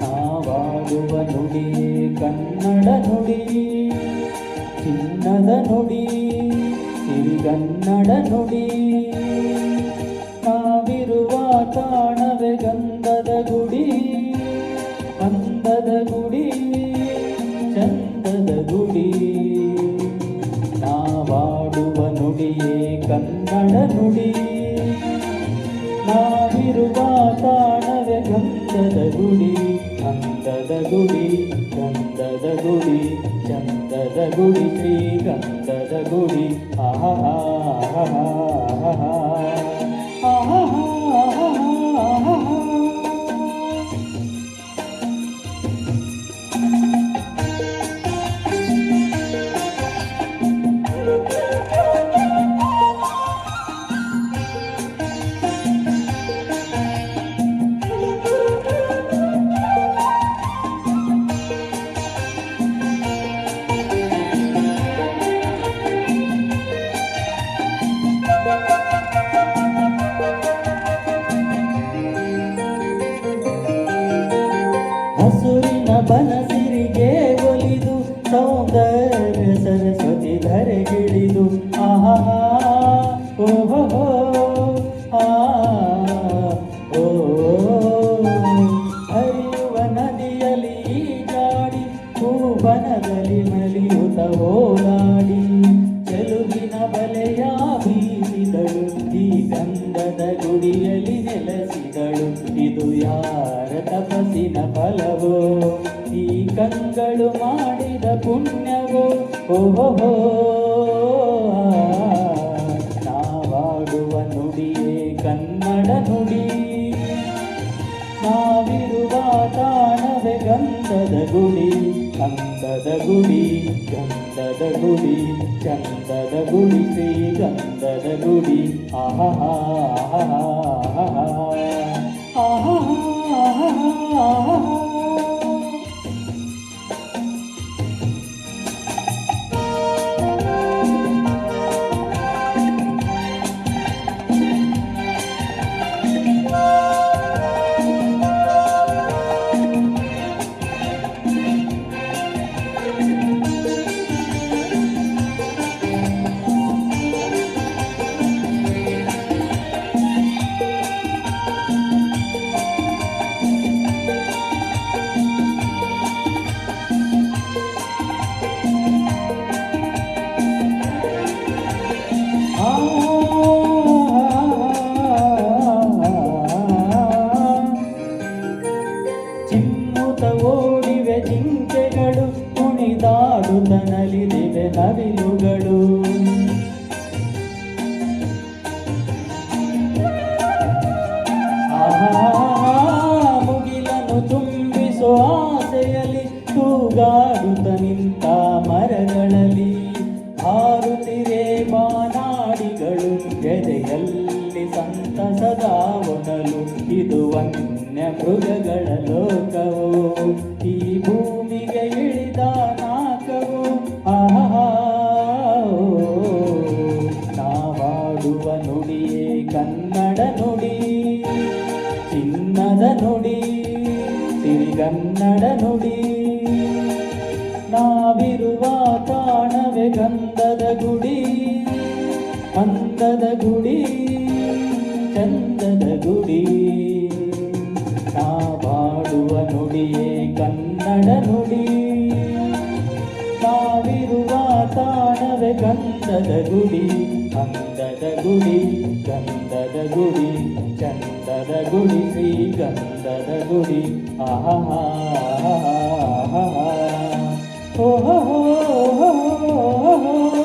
ನಾವಾಡುವ ನುಡಿ ಕನ್ನಡ ನುಡಿ ಚಿನ್ನದ ನುಡಿ ಸಿರಿಗನ್ನಡ ನುಡಿ ನುಡಿಯೇ ಕನ್ನಡ ನುಡಿ. ನಾವಿರುವ ತಾಣವೇ ಗಂಧದ ಗುಡಿ. ಅಂದದ ಗುಡಿ, ಗಂಧದ ಗುಡಿ, ಚಂದದ ಗುಡಿ ಶ್ರೀಗಂಧದ ಗುಡಿ. ಹಸುರಿನ ಬನಸಿರಿಗೆ ಒಲಿದು, ಸೌಂದರ್ಯ ಸರಸ್ವತಿ ಧರೆಗಿಳಿದು. ಆಹಾ ಓಹೋ ಆ ಓ ಹರಿಯುವ ಚೆಲುವಿನ ಬಲೆಯ ಬೀಸಿದಳು, ಈ ಗಂಧದ ಗುಡಿಯಲ್ಲಿ ನೆಲೆಸಿದಳು. ಇದು ಯಾರ ತಪಸ್ಸಿನ ಫಲವೋ? ಈ ಕಂಗಳು ಮಾಡಿದ ಪುಣ್ಯವೋ? ಓಹೋ ನಾವಾಡುವ ನುಡಿಯೇ ಕನ್ನಡ ನುಡಿ. ನಾವಿರುವ ತಾಣವೇ ಗಂಧದ ಗುಡಿ ಗಂಧದ ಗುಡಿ ಗಂಧದ ಗುಡಿ, ಚಂದದ ಗುಡಿ ಶ್ರೀಗಂಧದ ಗುಡಿ. ಆಹಾ. ಆಹಾ ಆಹಾ ಆಹಾ ಚಿಮ್ಮುತ ನವಿಲುಗಳು. ಮುಗಿಲನ್ನು ತುಂಬಿಸೋ ಆಸೆಯಲ್ಲಿ ತೂಗಾಡುತ್ತ ನಿಂತ ಮರಗಳಲ್ಲಿ ಹಾರುತ್ತಿರೆ ಬಾನಾಡಿಗಳು ಎದೆಯಲ್ಲಿ ಸಂತಸದ ಒಡಲು ಇದು ವನ್ಯ ಮೃಗಗಳ ಲೋಕವು? ಈ ಭೂಮಿಗೆ ಚಿನ್ನದ ನುಡಿ, ಸಿರಿಗನ್ನಡ ನುಡಿ. ನಾವಿರುವ ತಾಣವೇ ಗಂಧದ ಗುಡಿ ಅಂದದ ಗುಡಿ, ಚಂದದ ಗುಡಿ. ನಾವಾಡುವ ನುಡಿಯೇ ಕನ್ನಡ ನುಡಿ. ನಾವಿರುವ ತಾಣವೇ ಗಂಧದ ಗುಡಿ ಅಂದದ ಗುಡಿ ಗಂಧದ ಗುಡಿ ಚಂದದ ಗುಡಿ ಶ್ರೀಗಂಧದ ಗುಡಿ ಆಹಾ. ಓಹೋ ಓಹೋ.